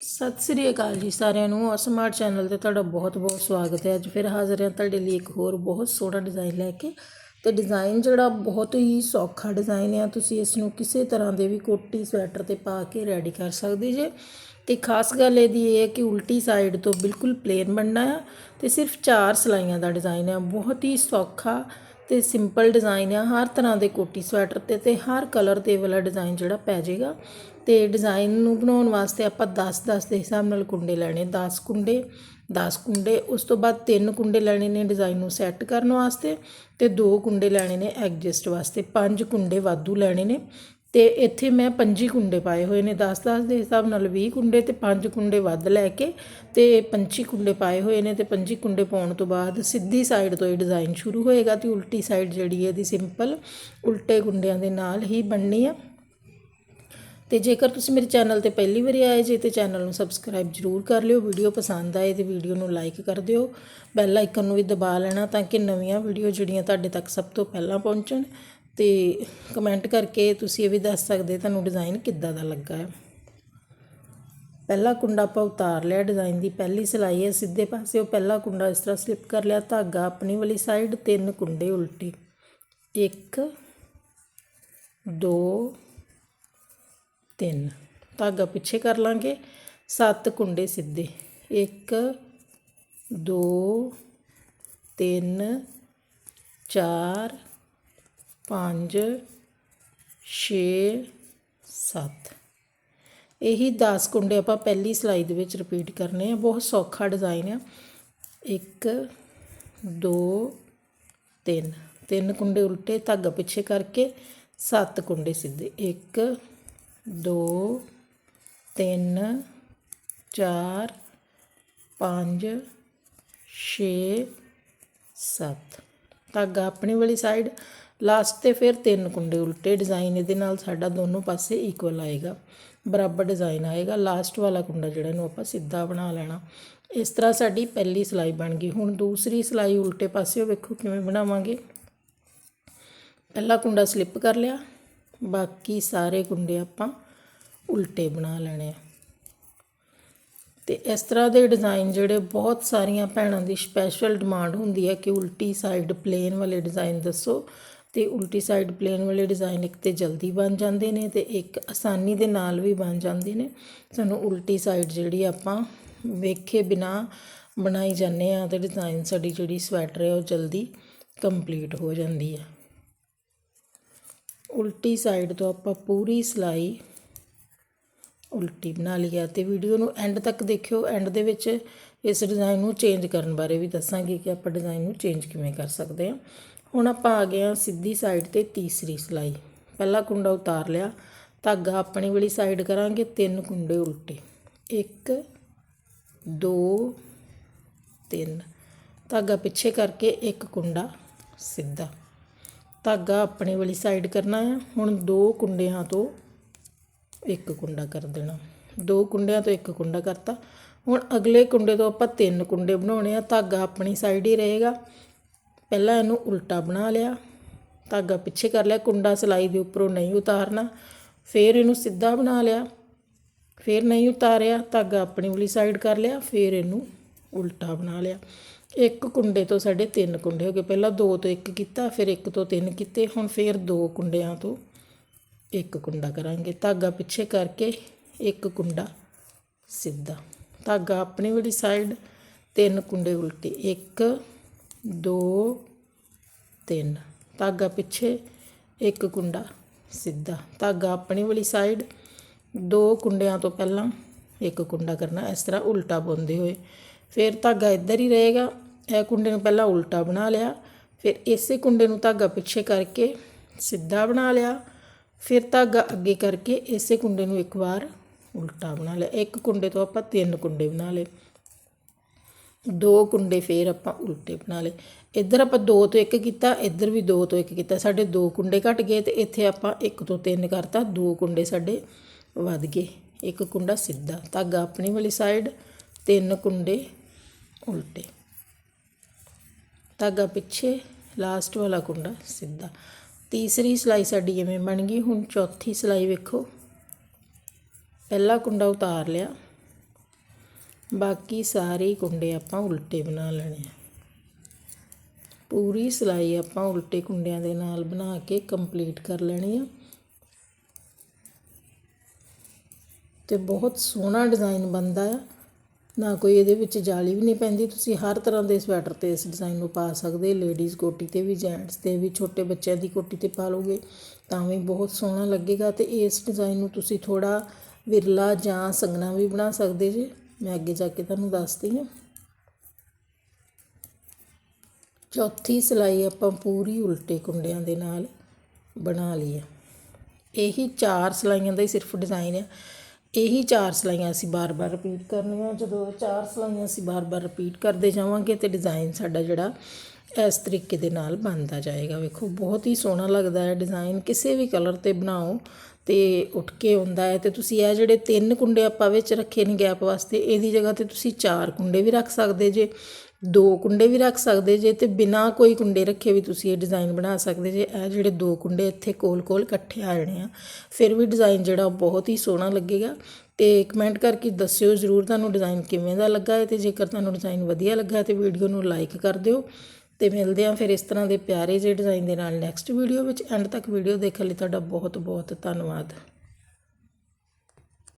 ਸਤਿ ਸ੍ਰੀ ਅਕਾਲ ਜੀ ਸਾਰਿਆਂ ਨੂੰ। ਅਸਮਾਰਟ ਚੈਨਲ ਤੇ ਤੁਹਾਡਾ ਬਹੁਤ-ਬਹੁਤ ਸਵਾਗਤ ਹੈ। ਅੱਜ ਫਿਰ ਹਾਜ਼ਰ ਹਾਂ ਤੁਹਾਡੇ ਲਈ ਇੱਕ ਹੋਰ ਬਹੁਤ ਸੋਹਣਾ ਡਿਜ਼ਾਈਨ ਲੈ ਕੇ। ਤੇ ਡਿਜ਼ਾਈਨ ਜਿਹੜਾ ਬਹੁਤ ਹੀ ਸੌਖਾ ਡਿਜ਼ਾਈਨ ਹੈ ਤੁਸੀਂ ਇਸ ਨੂੰ ਕਿਸੇ ਤਰ੍ਹਾਂ ਦੇ ਵੀ ਕੋਟੀ, ਸਵੈਟਰ ਤੇ ਪਾ ਕੇ ਰੈਡੀ ਕਰ ਸਕਦੇ ਜੇ। ਤੇ ਖਾਸ ਗੱਲ ਇਹਦੀ ਇਹ ਹੈ ਕਿ ਉਲਟੀ ਸਾਈਡ ਤੋਂ ਬਿਲਕੁਲ ਪਲੇਨ ਬਣਨਾ ਹੈ ਤੇ ਸਿਰਫ ਚਾਰ ਸਲਾਈਆਂ ਦਾ ਡਿਜ਼ਾਈਨ ਹੈ ਬਹੁਤ ਹੀ ਸੌਖਾ ਤੇ ਸਿੰਪਲ ਡਿਜ਼ਾਈਨ ਆ। ਹਰ ਤਰ੍ਹਾਂ ਦੇ ਕੋਟੀ ਸਵੈਟਰ ਤੇ ਤੇ ਹਰ ਕਲਰ ਤੇ ਵਾਲਾ ਡਿਜ਼ਾਈਨ ਜਿਹੜਾ ਪੈ ਜਾਏਗਾ। ਤੇ ਡਿਜ਼ਾਈਨ ਨੂੰ ਬਣਾਉਣ ਵਾਸਤੇ ਆਪਾਂ 10 10 ਦੇ ਹਿਸਾਬ ਨਾਲ ਕੁੰਡੇ ਲੈਣੇ। 10 ਕੁੰਡੇ 10 ਕੁੰਡੇ, ਉਸ ਤੋਂ ਬਾਅਦ ਤਿੰਨ ਕੁੰਡੇ ਲੈਣੇ ਨੇ ਡਿਜ਼ਾਈਨ ਨੂੰ ਸੈੱਟ ਕਰਨ ਵਾਸਤੇ ਤੇ ਦੋ ਕੁੰਡੇ ਲੈਣੇ ਨੇ ਐਡਜਸਟ ਵਾਸਤੇ। ਪੰਜ ਕੁੰਡੇ ਵਾਧੂ ਲੈਣੇ ਨੇ। ਤੇ ਇੱਥੇ ਮੈਂ 25 ਕੁੰਡੇ ਪਾਏ ਹੋਏ ਨੇ 10 10 ਦੇ ਹਿਸਾਬ ਨਾਲ 20 ਕੁੰਡੇ ਤੇ 5 ਕੁੰਡੇ ਵੱਧ ਲੈ ਕੇ ਤੇ 25 ਕੁੰਡੇ ਪਾਏ ਹੋਏ ਨੇ ਤੇ 25 ਕੁੰਡੇ ਪਾਉਣ ਤੋਂ ਬਾਅਦ ਸਿੱਧੀ ਸਾਈਡ ਤੋਂ ਇਹ ਡਿਜ਼ਾਈਨ ਸ਼ੁਰੂ ਹੋਏਗਾ ਤੇ ਉਲਟੀ ਸਾਈਡ ਜਿਹੜੀ ਹੈ ਇਹਦੀ ਸਿੰਪਲ ਉਲਟੇ ਕੁੰਡਿਆਂ ਦੇ ਨਾਲ ਹੀ ਬਣਨੀ ਆ। ਤੇ ਜੇਕਰ ਤੁਸੀਂ ਮੇਰੇ ਚੈਨਲ ਤੇ ਪਹਿਲੀ ਵਾਰੀ ਆਏ ਜੇ ਤੇ ਚੈਨਲ ਨੂੰ ਸਬਸਕ੍ਰਾਈਬ ਜਰੂਰ ਕਰ ਲਿਓ, ਵੀਡੀਓ ਪਸੰਦ ਆਏ ਤੇ ਵੀਡੀਓ ਨੂੰ ਲਾਈਕ ਕਰ ਦਿਓ ਬੈਲ ਆਈਕਨ ਨੂੰ ਵੀ ਦਬਾ ਲੈਣਾ ਤਾਂ ਕਿ ਨਵੀਆਂ ਵੀਡੀਓ ਜਿਹੜੀਆਂ ਤੁਹਾਡੇ ਤੱਕ ਸਭ ਤੋਂ ਪਹਿਲਾਂ ਪਹੁੰਚਣ। ਤੇ ਕਮੈਂਟ ਕਰਕੇ ਤੁਸੀਂ ਇਹ ਵੀ ਦੱਸ ਸਕਦੇ ਤੁਹਾਨੂੰ ਡਿਜ਼ਾਈਨ ਕਿੱਦਾਂ ਦਾ ਲੱਗਾ ਹੈ। ਪਹਿਲਾ ਕੁੰਡਾ ਆਪਾਂ ਉਤਾਰ ਲਿਆ ਡਿਜ਼ਾਈਨ ਦੀ ਪਹਿਲੀ ਸਿਲਾਈ ਹੈ ਸਿੱਧੇ ਪਾਸੇ, ਉਹ ਪਹਿਲਾ ਕੁੰਡਾ ਇਸ ਤਰ੍ਹਾਂ ਸਲਿਪ ਕਰ ਲਿਆ, ਧਾਗਾ ਆਪਣੀ ਵਾਲੀ ਸਾਈਡ ਤਿੰਨ ਕੁੰਡੇ ਉਲਟੀ। 1 2 3 ਧਾਗਾ ਪਿੱਛੇ ਕਰ ਲਾਂਗੇ, ਸੱਤ ਕੁੰਡੇ ਸਿੱਧੇ। 1 2 3 4 5 6 7 ਇਹੀ 10 ਕੁੰਡੇ ਆਪਾਂ ਪਹਿਲੀ ਸਲਾਈ ਦੇ ਵਿੱਚ ਰਿਪੀਟ ਕਰਨੇ ਆ। ਬਹੁਤ ਸੌਖਾ ਡਿਜ਼ਾਈਨ ਆ। 1 2 3 ਤਿੰਨ ਕੁੰਡੇ ਉਲਟੇ ਧਾਗਾ ਪਿੱਛੇ ਕਰਕੇ ਸੱਤ ਕੁੰਡੇ ਸਿੱਧੇ। 1 2 3 4 5 6 7 ਧਾਗਾ ਆਪਣੀ ਵਾਲੀ ਸਾਈਡ ਲਾਸਟ ਤੇ ਫਿਰ ਤਿੰਨ ਕੁੰਡੇ ਉਲਟੇ ਡਿਜ਼ਾਈਨ ਇਹਦੇ ਨਾਲ ਸਾਡਾ ਦੋਨੋਂ ਪਾਸੇ ਇਕੁਅਲ ਆਏਗਾ। ਬਰਾਬਰ ਡਿਜ਼ਾਈਨ ਆਏਗਾ। ਲਾਸਟ ਵਾਲਾ ਕੁੰਡਾ ਜਿਹੜਾ ਇਹਨੂੰ ਆਪਾਂ ਸਿੱਧਾ ਬਣਾ ਲੈਣਾ। ਇਸ ਤਰ੍ਹਾਂ ਸਾਡੀ ਪਹਿਲੀ ਸਲਾਈ ਬਣ ਗਈ। ਹੁਣ ਦੂਸਰੀ ਸਲਾਈ ਉਲਟੇ ਪਾਸੇ ਵੇਖੋ ਕਿਵੇਂ ਬਣਾਵਾਂਗੇ। ਪਹਿਲਾ ਕੁੰਡਾ ਸਲਿੱਪ ਕਰ ਲਿਆ। ਬਾਕੀ ਸਾਰੇ ਕੁੰਡੇ ਆਪਾਂ ਉਲਟੇ ਬਣਾ ਲੈਣੇ ਆ। ਤੇ ਇਸ ਤਰ੍ਹਾਂ ਦੇ ਡਿਜ਼ਾਈਨ ਜਿਹੜੇ ਬਹੁਤ ਸਾਰੀਆਂ ਭੈਣਾਂ ਦੀ ਸਪੈਸ਼ਲ ਡਿਮਾਂਡ ਹੁੰਦੀ ਹੈ ਕਿ ਉਲਟੀ ਸਾਈਡ ਪਲੇਨ ਵਾਲੇ ਡਿਜ਼ਾਈਨ ਦੱਸੋ। ਤੇ ਉਲਟੀ ਸਾਈਡ ਪਲੇਨ ਵਾਲੇ ਡਿਜ਼ਾਈਨ ਇੱਕ ਤੇ ਜਲਦੀ ਬਣ ਜਾਂਦੇ ਨੇ ਤੇ ਇੱਕ ਆਸਾਨੀ ਦੇ ਨਾਲ ਵੀ ਬਣ ਜਾਂਦੇ ਨੇ। ਸਾਨੂੰ ਉਲਟੀ ਸਾਈਡ ਜਿਹੜੀ ਆਪਾਂ ਵੇਖੇ ਬਿਨਾ ਬਣਾਈ ਜਾਂਦੇ ਆ ਤੇ ਡਿਜ਼ਾਈਨ ਸਾਡੀ ਜਿਹੜੀ ਸਵੈਟਰ ਹੈ ਉਹ ਜਲਦੀ ਕੰਪਲੀਟ ਹੋ ਜਾਂਦੀ ਹੈ। ਉਲਟੀ ਸਾਈਡ ਤੋਂ ਆਪਾਂ ਪੂਰੀ ਸਲਾਈ ਉਲਟੀ ਬਣਾ ਲਿਆ ਤੇ ਵੀਡੀਓ ਨੂੰ ਐਂਡ ਤੱਕ ਦੇਖਿਓ। ਐਂਡ ਦੇ ਵਿੱਚ ਇਸ ਡਿਜ਼ਾਈਨ ਨੂੰ ਚੇਂਜ ਕਰਨ ਬਾਰੇ ਵੀ ਦੱਸਾਂਗੇ ਕਿ ਆਪਾਂ ਡਿਜ਼ਾਈਨ ਨੂੰ ਚੇਂਜ ਕਿਵੇਂ ਕਰ ਸਕਦੇ ਹਾਂ। ਹੁਣ ਆਪਾਂ ਆ ਗਏ ਹਾਂ ਸਿੱਧੀ ਸਾਈਡ ਤੇ ਤੀਸਰੀ ਸਲਾਈ। ਪਹਿਲਾ ਕੁੰਡਾ ਉਤਾਰ ਲਿਆ। ਧਾਗਾ ਆਪਣੀ ਵਾਲੀ ਸਾਈਡ ਕਰਾਂਗੇ, ਤਿੰਨ ਕੁੰਡੇ ਉਲਟੇ। 1 2 3 ਧਾਗਾ ਪਿੱਛੇ ਕਰਕੇ ਇੱਕ ਕੁੰਡਾ ਸਿੱਧਾ। ਧਾਗਾ ਆਪਣੀ ਵਾਲੀ ਸਾਈਡ ਕਰਨਾ ਹੈ। ਹੁਣ ਦੋ ਕੁੰਡਿਆਂ ਤੋਂ ਇੱਕ ਕੁੰਡਾ ਕਰ ਦੇਣਾ। ਦੋ ਕੁੰਡਿਆਂ ਤੋਂ ਇੱਕ ਕੁੰਡਾ ਕਰਤਾ। ਹੁਣ ਅਗਲੇ ਕੁੰਡੇ ਤੋਂ ਆਪਾਂ ਤਿੰਨ ਕੁੰਡੇ ਬਣਾਉਣੇ ਆ। ਧਾਗਾ ਆਪਣੀ ਸਾਈਡ ਹੀ ਰਹੇਗਾ। ਪਹਿਲਾਂ ਇਹਨੂੰ ਉਲਟਾ ਬਣਾ ਲਿਆ, ਧਾਗਾ ਪਿੱਛੇ ਕਰ ਲਿਆ, ਕੁੰਡਾ ਸਲਾਈ ਦੇ ਉੱਪਰੋਂ ਨਹੀਂ ਉਤਾਰਨਾ, ਫਿਰ ਇਹਨੂੰ ਸਿੱਧਾ ਬਣਾ ਲਿਆ, ਫਿਰ ਨਹੀਂ ਉਤਾਰਿਆ, ਧਾਗਾ ਆਪਣੀ ਵਾਲੀ ਸਾਈਡ ਕਰ ਲਿਆ, ਫਿਰ ਇਹਨੂੰ ਉਲਟਾ ਬਣਾ ਲਿਆ। ਇੱਕ ਕੁੰਡੇ ਤੋਂ ਸਾਡੇ ਤਿੰਨ ਕੁੰਡੇ ਹੋ ਗਏ, ਪਹਿਲਾਂ ਦੋ ਤੋਂ ਇੱਕ ਕੀਤਾ, ਫਿਰ ਇੱਕ ਤੋਂ ਤਿੰਨ ਕੀਤੇ, ਹੁਣ ਫਿਰ ਦੋ ਕੁੰਡਿਆਂ ਤੋਂ ਇੱਕ ਕੁੰਡਾ ਕਰਾਂਗੇ। ਧਾਗਾ ਪਿੱਛੇ ਕਰਕੇ ਇੱਕ ਕੁੰਡਾ ਸਿੱਧਾ। ਧਾਗਾ ਆਪਣੀ ਵਾਲੀ ਸਾਈਡ ਤਿੰਨ ਕੁੰਡੇ ਉਲਟੇ, ਇੱਕ 2 3 ਧਾਗਾ ਪਿੱਛੇ ਇੱਕ ਕੁੰਡਾ ਸਿੱਧਾ। ਧਾਗਾ ਆਪਣੀ ਵਾਲੀ ਸਾਈਡ ਦੋ ਕੁੰਡਿਆਂ ਤੋਂ ਪਹਿਲਾਂ ਇੱਕ ਕੁੰਡਾ ਕਰਨਾ। ਇਸ ਤਰ੍ਹਾਂ ਉਲਟਾ ਬੁਣਦੇ ਹੋਏ। ਫਿਰ ਧਾਗਾ ਇੱਧਰ ਹੀ ਰਹੇਗਾ। ਇਹ ਕੁੰਡੇ ਨੂੰ ਪਹਿਲਾਂ ਉਲਟਾ ਬਣਾ ਲਿਆ। ਫਿਰ ਇਸੇ ਕੁੰਡੇ ਨੂੰ ਧਾਗਾ ਪਿੱਛੇ ਕਰਕੇ ਸਿੱਧਾ ਬਣਾ ਲਿਆ। ਫਿਰ ਧਾਗਾ ਅੱਗੇ ਕਰਕੇ ਇਸੇ ਕੁੰਡੇ ਨੂੰ ਇੱਕ ਵਾਰ ਉਲਟਾ ਬਣਾ ਲਿਆ। ਇੱਕ ਕੁੰਡੇ ਤੋਂ ਆਪਾਂ ਤਿੰਨ ਕੁੰਡੇ ਬਣਾ ਲਏ। ਦੋ ਕੁੰਡੇ ਫੇਰ ਆਪਾਂ ਉਲਟੇ ਬਣਾ ਲਏ। ਇੱਧਰ ਆਪਾਂ ਦੋ ਤੋਂ ਇੱਕ ਕੀਤਾ, ਇੱਧਰ ਵੀ ਦੋ ਤੋਂ ਇੱਕ ਕੀਤਾ। ਸਾਡੇ ਦੋ ਕੁੰਡੇ ਘਟ ਗਏ ਤੇ ਇੱਥੇ ਆਪਾਂ ਇੱਕ ਤੋਂ ਤਿੰਨ ਕਰਤਾ, ਦੋ ਕੁੰਡੇ ਸਾਡੇ ਵੱਧ ਗਏ। ਇੱਕ ਕੁੰਡਾ ਸਿੱਧਾ, ਧਾਗਾ ਆਪਣੀ ਵਾਲੀ ਸਾਈਡ ਤਿੰਨ ਕੁੰਡੇ ਉਲਟੇ। ਧਾਗਾ ਪਿੱਛੇ ਲਾਸਟ ਵਾਲਾ ਕੁੰਡਾ ਸਿੱਧਾ। ਤੀਸਰੀ ਸਲਾਈ ਸਾਡੀ ਐਵੇਂ ਬਣ ਗਈ। ਹੁਣ ਚੌਥੀ ਸਲਾਈ ਵੇਖੋ। ਪਹਿਲਾ ਕੁੰਡਾ ਉਤਾਰ ਲਿਆ। ਬਾਕੀ ਸਾਰੇ ਕੁੰਡੇ ਆਪਾਂ ਉਲਟੇ ਬਣਾ ਲੈਣੇ ਆ। ਪੂਰੀ ਸਿਲਾਈ ਆਪਾਂ ਉਲਟੇ ਕੁੰਡਿਆਂ ਦੇ ਨਾਲ ਬਣਾ ਕੇ ਕੰਪਲੀਟ ਕਰ ਲੈਣੀ ਆ। ਤੇ ਬਹੁਤ ਸੋਹਣਾ ਡਿਜ਼ਾਈਨ ਬਣਦਾ ਆ। ਨਾ ਕੋਈ ਇਹਦੇ ਵਿੱਚ ਜਾਲੀ ਵੀ ਨਹੀਂ ਪੈਂਦੀ। ਤੁਸੀਂ ਹਰ ਤਰ੍ਹਾਂ ਦੇ ਸਵੈਟਰ ਤੇ ਇਸ ਡਿਜ਼ਾਈਨ ਨੂੰ ਪਾ ਸਕਦੇ। ਲੇਡੀਜ਼ ਕੋਟੀ ਤੇ ਵੀ ਜੈਂਟਸ ਤੇ ਵੀ, ਛੋਟੇ ਬੱਚਿਆਂ ਦੀ ਕੋਟੀ ਤੇ ਪਾ ਲੋਗੇ ਤਾਂ ਵੀ ਬਹੁਤ ਸੋਹਣਾ ਲੱਗੇਗਾ। ਤੇ ਇਸ ਡਿਜ਼ਾਈਨ ਨੂੰ ਤੁਸੀਂ ਥੋੜਾ ਵਿਰਲਾ ਜਾਂ ਸੰਗਣਾ ਵੀ ਬਣਾ ਸਕਦੇ ਜੇ। ਮੈਂ ਅੱਗੇ ਜਾ ਕੇ ਤੁਹਾਨੂੰ ਦੱਸਦੀ ਹਾਂ। ਚੌਥੀ ਸਿਲਾਈ ਆਪਾਂ ਪੂਰੀ ਉਲਟੇ ਕੁੰਡਿਆਂ ਦੇ ਨਾਲ ਬਣਾ ਲਈ ਹੈ ਇਹੀ ਚਾਰ ਸਿਲਾਈਆਂ ਦਾ ਹੀ ਸਿਰਫ ਡਿਜ਼ਾਈਨ ਹੈ ਇਹੀ ਚਾਰ ਸਿਲਾਈਆਂ ਅਸੀਂ ਬਾਰ-ਬਾਰ ਰਿਪੀਟ ਕਰਨੀਆਂ। ਜਦੋਂ ਇਹ ਚਾਰ ਸਿਲਾਈਆਂ ਅਸੀਂ ਬਾਰ-ਬਾਰ ਰਿਪੀਟ ਕਰਦੇ ਜਾਵਾਂਗੇ ਤੇ ਡਿਜ਼ਾਈਨ ਸਾਡਾ ਜਿਹੜਾ ਇਸ ਤਰੀਕੇ ਦੇ ਨਾਲ ਬਣਦਾ ਜਾਏਗਾ। ਵੇਖੋ, ਬਹੁਤ ਹੀ ਸੋਹਣਾ ਲੱਗਦਾ ਹੈ ਡਿਜ਼ਾਈਨ ਕਿਸੇ ਵੀ ਕਲਰ ਤੇ ਬਣਾਓ ਅਤੇ ਉੱਠ ਕੇ ਆਉਂਦਾ ਹੈ ਅਤੇ ਤੁਸੀਂ ਇਹ ਜਿਹੜੇ ਤਿੰਨ ਕੁੰਡੇ ਆਪਾਂ ਵਿੱਚ ਰੱਖੇ ਨੇ ਗੈਪ ਵਾਸਤੇ, ਇਹਦੀ ਜਗ੍ਹਾ ਤੇ ਤੁਸੀਂ ਚਾਰ ਕੁੰਡੇ ਵੀ ਰੱਖ ਸਕਦੇ ਜੇ, ਦੋ ਕੁੰਡੇ ਵੀ ਰੱਖ ਸਕਦੇ ਜੇ ਤੇ ਬਿਨਾ ਕੋਈ ਕੁੰਡੇ ਰੱਖੇ ਵੀ ਤੁਸੀਂ ਇਹ ਡਿਜ਼ਾਈਨ ਬਣਾ ਸਕਦੇ ਜੇ। ਇਹ ਜਿਹੜੇ ਦੋ ਕੁੰਡੇ ਇੱਥੇ ਕੋਲ-ਕੋਲ ਇਕੱਠੇ ਆ ਜਾਣੇ ਆ। ਫਿਰ ਵੀ ਡਿਜ਼ਾਈਨ ਜਿਹੜਾ ਉਹ ਬਹੁਤ ਹੀ ਸੋਹਣਾ ਲੱਗੇਗਾ ਤੇ ਕਮੈਂਟ ਕਰਕੇ ਦੱਸਿਓ ਜ਼ਰੂਰ ਤੁਹਾਨੂੰ ਡਿਜ਼ਾਈਨ ਕਿਵੇਂ ਦਾ ਲੱਗਾ ਹੈ ਤੇ ਜੇਕਰ ਤੁਹਾਨੂੰ ਡਿਜ਼ਾਈਨ ਵਧੀਆ ਲੱਗਾ ਤੇ ਵੀਡੀਓ ਨੂੰ ਲਾਈਕ ਕਰ ਦਿਓ। ਤੇ ਮਿਲਦੇ ਆ ਫਿਰ ਇਸ ਤਰ੍ਹਾਂ ਦੇ ਪਿਆਰੇ ਜਿਹੇ ਡਿਜ਼ਾਈਨ ਦੇ ਨਾਲ ਨੈਕਸਟ ਵੀਡੀਓ ਵਿੱਚ। ਐਂਡ ਤੱਕ ਵੀਡੀਓ ਦੇਖਣ ਲਈ ਤੁਹਾਡਾ ਬਹੁਤ ਬਹੁਤ ਧੰਨਵਾਦ।